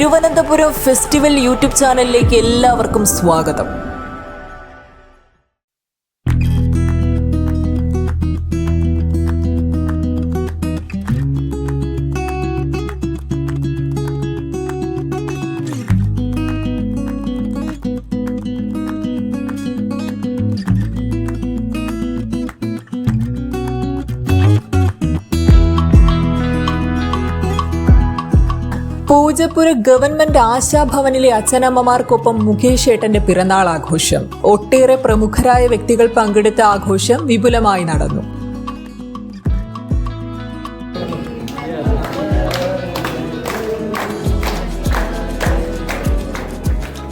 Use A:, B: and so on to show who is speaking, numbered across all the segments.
A: Thiruvananthapuram festival YouTube ചാനലിലേക്ക് എല്ലാവർക്കും സ്വാഗതം. പൂജപ്പുര ഗവൺമെന്റ് ആശാഭവനിലെ അച്ഛനമ്മമാർക്കൊപ്പം മുകേഷ് ഏട്ടന്റെ പിറന്നാൾ ആഘോഷം. ഒട്ടേറെ പ്രമുഖരായ വ്യക്തികൾ പങ്കെടുത്ത ആഘോഷം വിപുലമായി നടന്നു.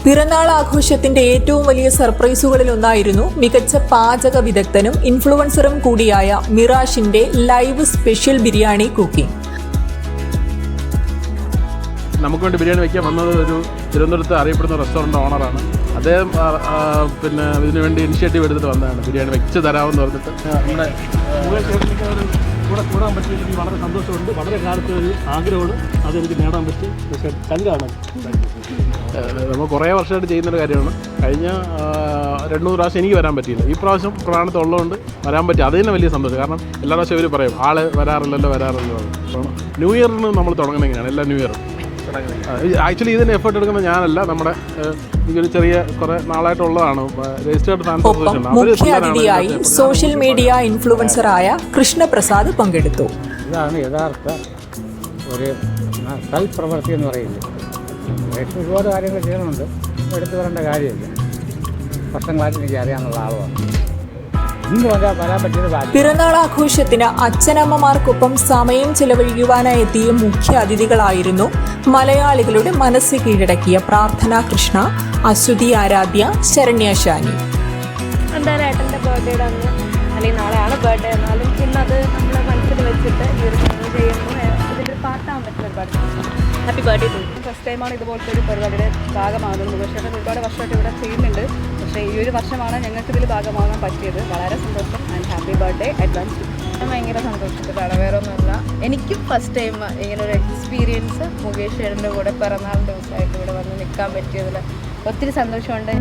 A: പിറന്നാൾ ആഘോഷത്തിന്റെ ഏറ്റവും വലിയ സർപ്രൈസുകളിൽ ഒന്നായിരുന്നു മികച്ച പാചക വിദഗ്ധനും ഇൻഫ്ലുവൻസറും കൂടിയായ മിറാഷിന്റെ ലൈവ് സ്പെഷ്യൽ ബിരിയാണി കുക്കിംഗ്.
B: നമുക്ക് വേണ്ടി ബിരിയാണി വയ്ക്കാൻ വന്നത് ഒരു തിരുവനന്തപുരത്ത് അറിയപ്പെടുന്ന റെസ്റ്റോറന്റ് ഓണറാണ് അദ്ദേഹം പിന്നെ ഇതിനു വേണ്ടി ഇനിഷ്യേറ്റീവ് എടുത്തിട്ട് വന്നതാണ് ബിരിയാണി വെച്ച് തരാമെന്ന് പറഞ്ഞിട്ട്. നമ്മുടെ
C: കൂടെ കൂടാൻ എനിക്ക് വളരെ സന്തോഷമുണ്ട്. വളരെ കാലത്തെ ഒരു ആഗ്രഹമാണ്. അതെനിക്ക് നേടാൻ പറ്റി. പക്ഷേ കല്ലാണ്
B: നമ്മൾ കുറേ വർഷമായിട്ട് ചെയ്യുന്നൊരു കാര്യമാണ്. കഴിഞ്ഞ രണ്ടു മൂന്ന് പ്രാവശ്യം എനിക്ക് വരാൻ പറ്റിയില്ല. ഈ പ്രാവശ്യം പ്രാണത്തുള്ളതുകൊണ്ട് വരാൻ പറ്റി. അത് തന്നെ വലിയ സന്തോഷം. കാരണം എല്ലാ പ്രാവശ്യം ഇവർ പറയും ആൾ വരാറില്ലല്ലോ വരാറില്ലല്ലോ. ന്യൂ ഇയറിന് നമ്മൾ എങ്ങനെയാണ്? എല്ലാ ന്യൂ ഇയറും ആക്ച്വലി ഇതിന് എഫേർട്ട് എടുക്കുന്ന ഞാനല്ല നമ്മുടെ എനിക്കൊരു ചെറിയ കുറേ നാളായിട്ടുള്ളതാണ് രജിസ്റ്റേർഡ് ഫാൻസ്
A: ഒപ്പം
B: അസോസിയേഷൻ അവർ
A: മുഖ്യ അതിഥിയായി സോഷ്യൽ മീഡിയ ഇൻഫ്ലുവൻസർ ആയ കൃഷ്ണപ്രസാദ് പങ്കെടുത്തു.
D: ഇതാണ് യഥാർത്ഥ ഒരു സൽപ്രവൃത്തി എന്ന് പറയുന്നത്. ഒരുപാട് കാര്യങ്ങൾ ചെയ്യണമുണ്ട്. എടുത്തു വരേണ്ട കാര്യമില്ല. വർഷങ്ങളായിട്ട് എനിക്ക് അറിയാനുള്ള ആളുമാണ്
A: പിറന്നാൾ ആഘോഷത്തിന് അച്ഛനമ്മമാർക്കൊപ്പം സമയം ചെലവഴിക്കുവാനായി എത്തിയ മുഖ്യ അതിഥികളായിരുന്നു മലയാളികളുടെ മനസ്സ് കീഴടക്കിയ പ്രാർത്ഥന കൃഷ്ണ അശ്വതി ആരാധ്യ ശരണ്യ ഷാനി
E: എന്തായാലും ഏട്ടന്റെ ബർത്ത്ഡേയുടെ അന്ന് അല്ലെങ്കിൽ നാളെയാണ് ബർത്ത്ഡേ എന്നാലും ഇന്നത് നമ്മളെ മനസ്സിൽ വെച്ചിട്ട് ഈ ഒരു സിനിമ ഇതിന്റെ പാട്ടാൻ പറ്റുന്ന ഒരുപാട് ഹാപ്പി ബർത്ത്ഡേ ടു ഫസ്റ്റ് ടൈമാണ് ഇതുപോലത്തെ ഒരു പരിപാടിയുടെ ഭാഗമാകുന്നത്. പക്ഷേ ഒരുപാട് വർഷമായിട്ട് ഇവിടെ ചെയ്യുന്നുണ്ട്. പക്ഷേ ഈ ഒരു വർഷമാണ് ഞങ്ങൾക്ക് ഇതിൽ ഭാഗമാകാൻ പറ്റിയത്. വളരെ സന്തോഷം ആൻഡ് ഹാപ്പി ബർത്ത്ഡേ അഡ്വാൻസ് ഭയങ്കര സന്തോഷത്തിലാണ് വേറെ ഒന്നുമില്ല എനിക്കും ഫസ്റ്റ് ടൈം ഇങ്ങനെ ഒരു എക്സ്പീരിയൻസ് മുകേഷ് ഏടന്റെ കൂടെ പിറന്നാൾ ദിവസമായിട്ട് ഇവിടെ വന്ന് നിൽക്കാൻ പറ്റിയതിൽ ഒത്തിരി സന്തോഷമുണ്ട്.